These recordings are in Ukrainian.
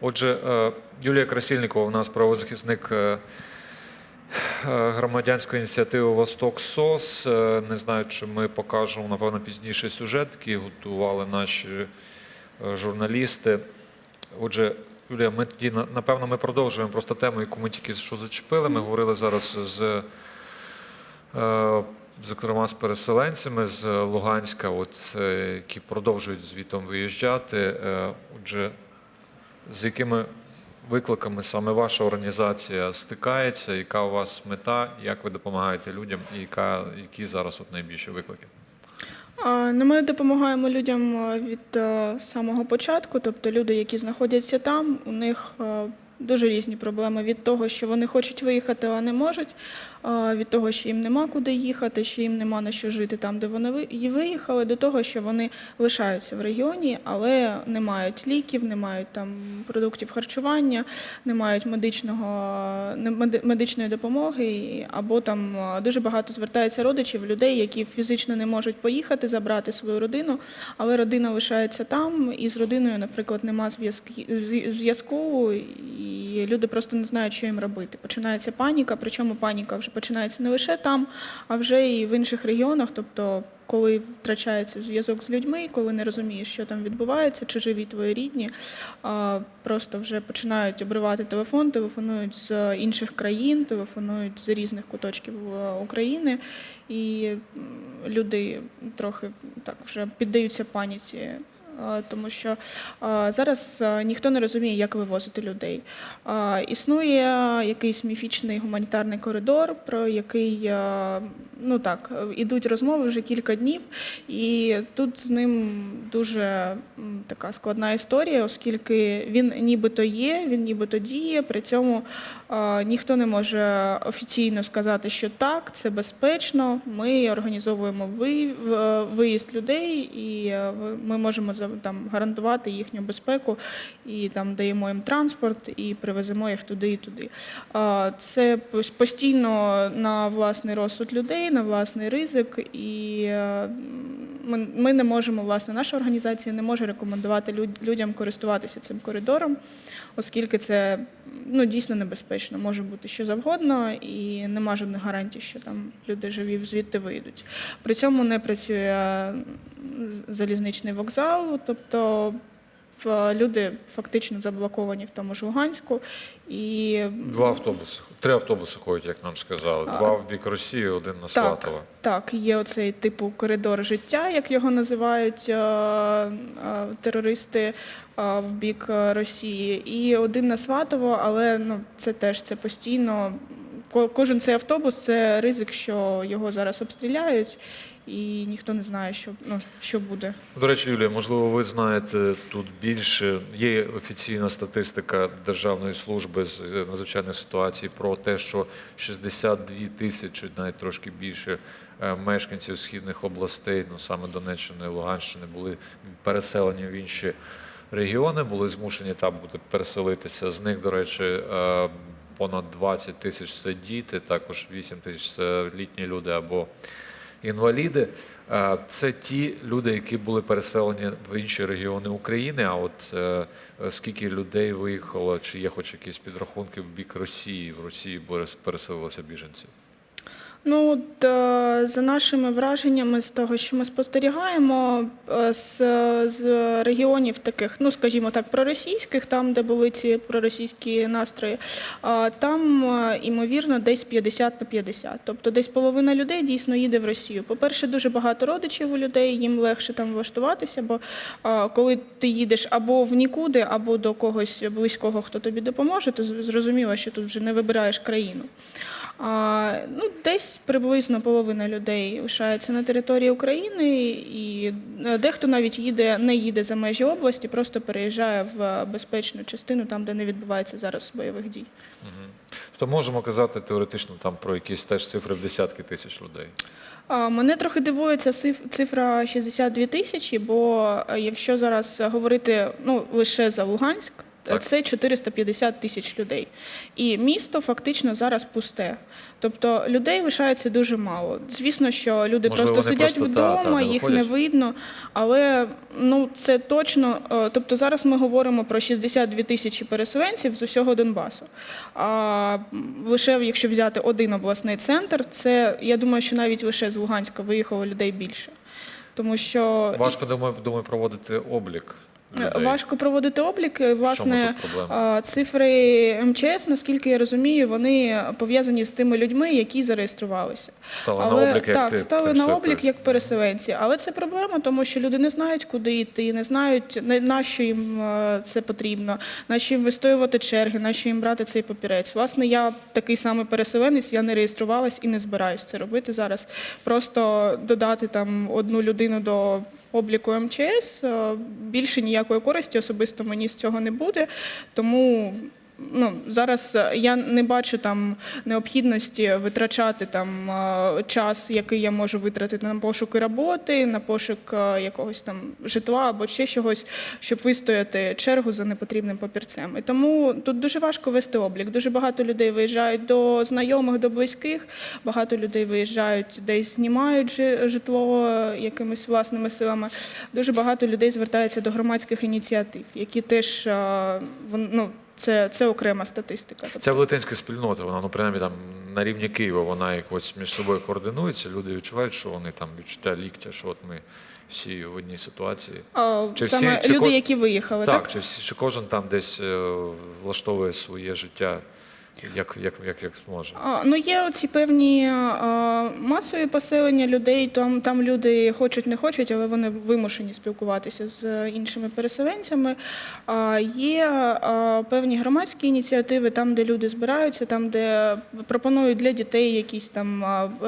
Отже, е, Юлія Красильникова у нас правозахисник е, е, громадянської ініціативи Восток СОС. Не знаю, чи ми покажемо, напевно, пізніше сюжет, який готували наші журналісти. Отже, Юлія, ми тоді на- напевно ми продовжуємо просто тему, яку ми тільки що зачепили. Ми говорили зараз з. Зокрема, з переселенцями з Луганська, от, які продовжують звітом виїжджати. Отже, з якими викликами саме ваша організація стикається? Яка у вас мета? Як ви допомагаєте людям? І яка, які зараз от найбільші виклики? Ну, ми допомагаємо людям е, від е, самого початку, тобто люди, які знаходяться там, у них е, дуже різні проблеми. Від того, що вони хочуть виїхати, а не можуть, від того, що їм нема куди їхати, що їм нема на що жити там, де вони виїхали, до того, що вони лишаються в регіоні, але не мають ліків, не мають там продуктів харчування, не мають медичного медичної допомоги, або там дуже багато звертається родичів, людей, які фізично не можуть поїхати забрати свою родину, але родина лишається там, і з родиною, наприклад, нема зв'язку, і люди просто не знають, що їм робити. Починається паніка, причому паніка вже починається не лише там, а вже і в інших регіонах. Тобто, коли втрачається зв'язок з людьми, коли не розумієш, що там відбувається, чи живі твої рідні, просто вже починають обривати телефон, телефонують з інших країн, телефонують з різних куточків е, України, і люди трохи так вже піддаються паніці. Е, Тому що е, зараз е, ніхто не розуміє, як вивозити людей. Існує якийсь міфічний гуманітарний коридор, про який ну так ідуть розмови вже кілька днів, і тут з ним дуже така складна історія, оскільки він нібито є, він нібито діє. При цьому ніхто не може офіційно сказати, що так, це безпечно. Ми організовуємо виїзд людей, і ми можемо за- там гарантувати їхню безпеку, і там даємо їм транспорт і привеземо їх туди і туди. Е, Це постійно на власний розсуд людей, на власний ризик, і е, ми, не можемо, власне, наша організація не може рекомендувати людям користуватися цим коридором, оскільки це ну, дійсно небезпечно. Може бути що завгодно, і нема жодних гарантій, що там люди живі звідти вийдуть. При цьому не працює залізничний вокзал, тобто люди фактично заблоковані в тому ж Луганську. І Два автобуси, три автобуси ходять, як нам сказали. Два в бік Росії, один на Сватово. так, є оцей типу коридор життя, як його називають е, е, терористи е, в бік Росії, і один на Сватово, але ну це теж це постійно. Ко- Кожен цей автобус це ризик, що його зараз обстріляють, і ніхто не знає, що ну що буде. До речі, Юлія, можливо, ви знаєте тут більше. Є офіційна статистика Державної служби з надзвичайних ситуацій про те, що 62 тисячі, навіть трошки більше е, мешканців східних областей, ну саме Донеччини, Луганщини, були переселені в інші регіони, були змушені там бути переселитися. З них, до речі, е, понад 20 тисяч це діти, також 8 тисяч це літні люди або інваліди. Е, Це ті люди, які були переселені в інші регіони України. А от е, скільки людей виїхало, чи є хоч якісь підрахунки в бік Росії? В Росії переселилося біженців. Ну, от, е, за нашими враженнями з того, що ми спостерігаємо, е, з, з регіонів таких, ну скажімо так, проросійських, там, де були ці проросійські настрої, а, там, е, імовірно, десь 50 на 50. Тобто десь половина людей дійсно їде в Росію. По-перше, дуже багато родичів у людей, їм легше там влаштуватися, бо коли ти їдеш або в нікуди, або до когось близького, хто тобі допоможе, то зрозуміло, що тут вже не вибираєш країну. А, ну, десь приблизно половина людей лишається на території України, і е, дехто навіть їде, не їде за межі області, просто переїжджає в безпечну частину, там, де не відбувається зараз бойових дій. Тобто можемо казати теоретично там про якісь теж цифри в десятки тисяч людей. А, Мене трохи дивує ця циф- цифра 62 тисячі, бо е, якщо зараз говорити ну, лише за Луганськ, Так. Це 450 тисяч людей. І місто фактично зараз пусте. Тобто людей лишається дуже мало. Звісно, що люди Можливо, просто сидять просто, вдома, та, не їх не видно. Але ну це точно. е, Тобто зараз ми говоримо про 62 тисячі переселенців з усього Донбасу. А лише якщо взяти один обласний центр, це я думаю, що навіть лише з Луганська виїхало людей більше. Тому що Важко думаю, думаю проводити облік. Людей. Важко проводити обліки. Власне, цифри МЧС, наскільки я розумію, вони пов'язані з тими людьми, які зареєструвалися. Стали Але на облік, як так, ти стали на облік як переселенці. Але це проблема, тому що люди не знають, куди йти, не знають на- на що їм е, це потрібно, на що їм вистоювати черги, на що їм брати цей папірець. Власне, я такий самий переселенець, я не реєструвалась і не збираюсь це робити зараз. Просто додати там одну людину до обліку МЧС е, більше ніякої користі особисто мені з цього не буде. Тому ну, зараз е, я не бачу там необхідності витрачати там е, час, який я можу витратити на пошуки роботи, на пошук е, якогось там житла або ще чогось, щоб вистояти чергу за непотрібним папірцем. І тому тут дуже важко вести облік. Дуже багато людей виїжджають до знайомих, до близьких. Багато людей виїжджають десь знімають житло якимись власними силами. Дуже багато людей звертаються до громадських ініціатив, які теж ну, це, це окрема статистика. Тобто Ця велетенська спільнота, вона ну принаймні там на рівні Києва, вона якось між собою координується. Люди відчувають, що вони там відчуття ліктя, що от ми всі в одній ситуації. А, Чи всі- саме чи люди, кож- які виїхали, так? Так, чи всі чи кожен там десь е, влаштовує своє життя як, як, як, як зможе. Ну, є оці певні а, масові поселення людей. Там, там люди хочуть, не хочуть, але вони вимушені спілкуватися з іншими переселенцями. А, є а, певні громадські ініціативи, там, де люди збираються, там, де пропонують для дітей якісь там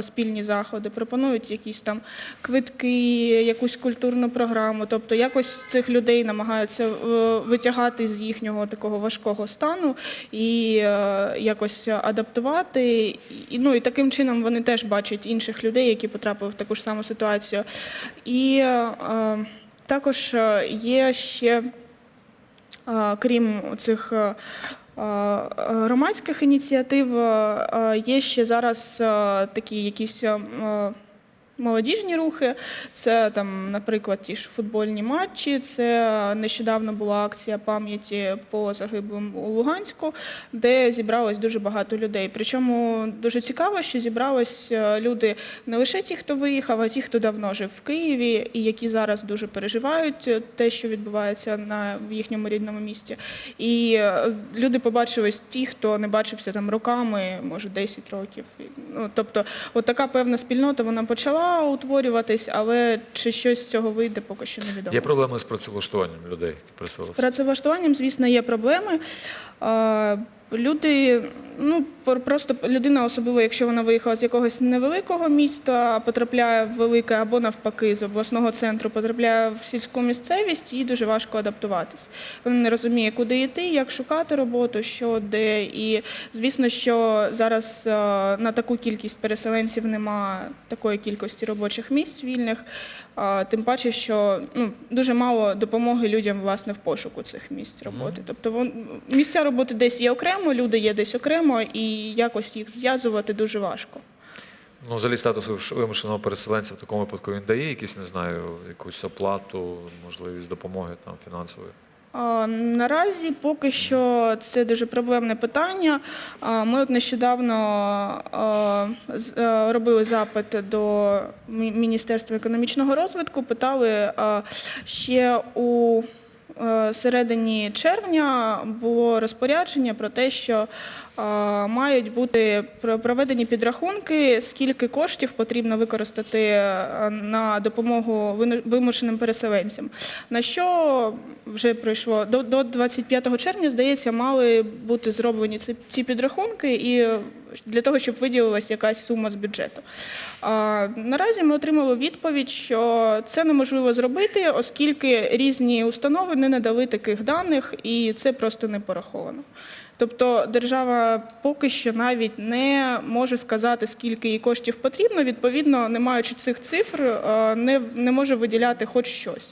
спільні заходи, пропонують якісь там квитки, якусь культурну програму. Тобто якось цих людей намагаються е, витягати з їхнього такого важкого стану і е, якось адаптувати. І, ну, і таким чином вони теж бачать інших людей, які потрапили в таку ж саму ситуацію. І е, також е, є ще, е, крім цих. Громадських ініціатив е, е, є ще зараз такі якісь молодіжні рухи. Це там, наприклад, ті ж футбольні матчі. Це нещодавно була акція пам'яті по загиблим у Луганську, де зібралось дуже багато людей. Причому дуже цікаво, що зібрались е, люди не лише ті, хто виїхав, а ті, хто давно жив в Києві, і які зараз дуже переживають е, те, що відбувається на в їхньому рідному місті. І е, люди побачились ті, хто не бачився там роками, може 10 років. Ну тобто, от така певна спільнота вона почала утворюватись, але чи щось з цього вийде, поки що невідомо. Є проблеми з працевлаштуванням людей, які. З працевлаштуванням, звісно, є проблеми. Люди, ну пр- просто людина, особливо, якщо вона виїхала з якогось невеликого міста, потрапляє в велике або навпаки з обласного центру, потрапляє в сільську місцевість, їй дуже важко адаптуватись. Вона не розуміє, куди йти, як шукати роботу, що де. І звісно, що зараз е, на таку кількість переселенців немає такої кількості робочих місць вільних. Тим паче, що ну, дуже мало допомоги людям власне в пошуку цих місць роботи. Тобто вон, місця роботи десь є окремо, люди є десь окремо, і якось їх зв'язувати дуже важко. Ну, взагалі статус вимушеного переселенця в такому випадку він дає якісь, не знаю, якусь оплату, можливість допомоги там фінансової. Наразі поки що це дуже проблемне питання. Ми от нещодавно робили запит до Міністерства економічного розвитку, питали ще у е, середині червня було розпорядження про те, що мають бути про- проведені підрахунки, скільки коштів потрібно використати е, на допомогу вимушеним переселенцям. На що вже пройшло до, до 25 червня, здається, мали бути зроблені ці, підрахунки і е, для того, щоб виділилась якась сума з бюджету. Наразі ми отримали відповідь, що це неможливо зробити, оскільки різні установи не надали таких даних, і це просто не пораховано. Тобто держава поки що навіть не може сказати, скільки їй коштів потрібно. Відповідно, не маючи цих цифр, е, не, не може виділяти хоч щось.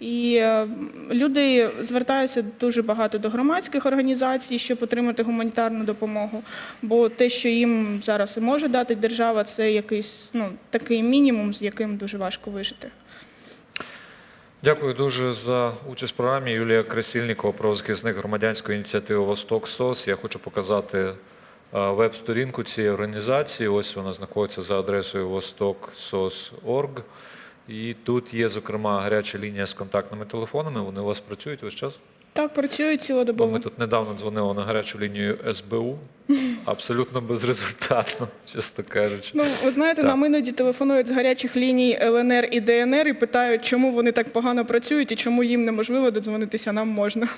І е, люди звертаються дуже багато до громадських організацій, щоб отримати гуманітарну допомогу. Бо те, що їм зараз і може дати держава, це якийсь ну, такий мінімум, з яким дуже важко вижити. Дякую дуже за участь в програмі. Юлія Красильникова, правозахисник громадянської ініціативи Восток СОС. Я хочу показати е, веб-сторінку цієї організації. Ось вона знаходиться за адресою vostok.sos.org. І тут є, зокрема, гаряча лінія з контактними телефонами. Вони у вас працюють весь час? Так, працюють цілодобово. ми тут недавно дзвонили на гарячу лінію СБУ. Абсолютно безрезультатно, чесно кажучи. Ну, ви знаєте, Так. нам іноді телефонують з гарячих ліній ЛНР і ДНР і питають, чому вони так погано працюють і чому їм неможливо додзвонитися, нам можна.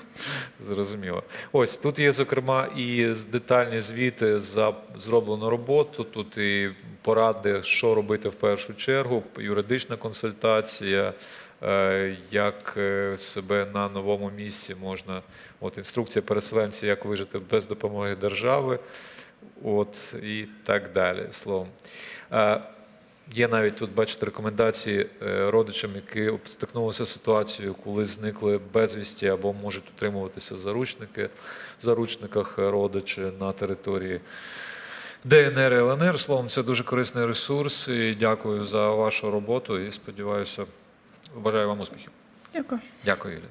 Зрозуміло. Ось тут є, зокрема, і детальні звіти за зроблену роботу. Тут і поради, що робити в першу чергу, юридична консультація, як е, себе на новому місці можна. От інструкція переселенців, як вижити без допомоги держави. От і так далі. Словом. Е, Є навіть тут, бачите, рекомендації е, родичам, які стикнулися з ситуацією, коли зникли безвісті або можуть утримуватися заручники в заручниках е, родичі на території ДНР і ЛНР. Словом, це дуже корисний ресурс. І дякую за вашу роботу і сподіваюся, бажаю вам успіхів. Дякую. Дякую, Юлія.